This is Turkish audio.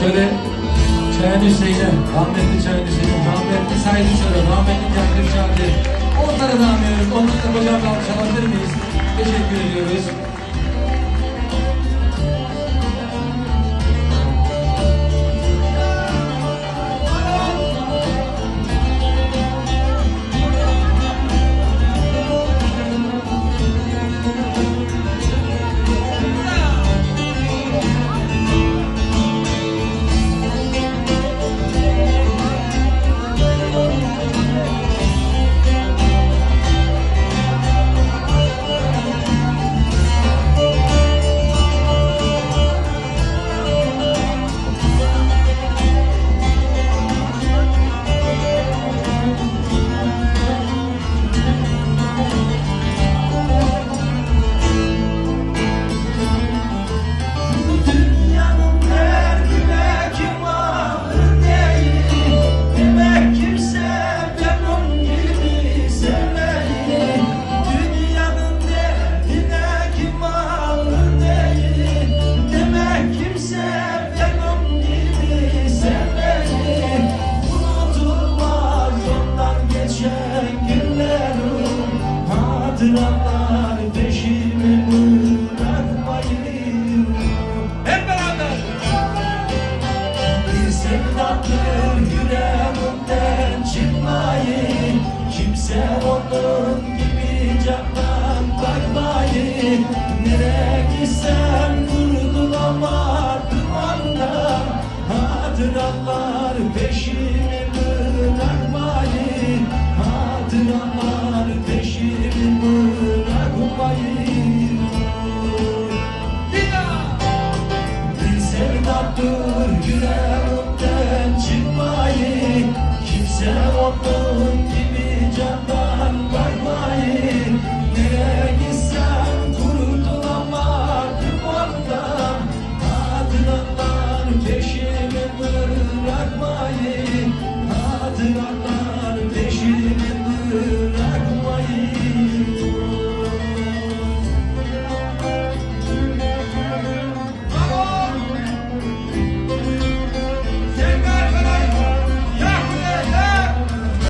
Şöyle Çayan Hüseyin'e, rahmetli Çayan Hüseyin'e, rahmetli Said Uçar'a, rahmetli Can Kırşadi. Onları da anlıyoruz. Onları da hocamla alkışlanabilir miyiz? Teşekkür ediyoruz. Bırakmayın hep beraber. Bir sevdadır yüreğimden çıkmayın. Kimse onun gibi candan bakmayın. Nereye gitsem kurtulamadım andan. Hatıralar bırakmayın Hatıra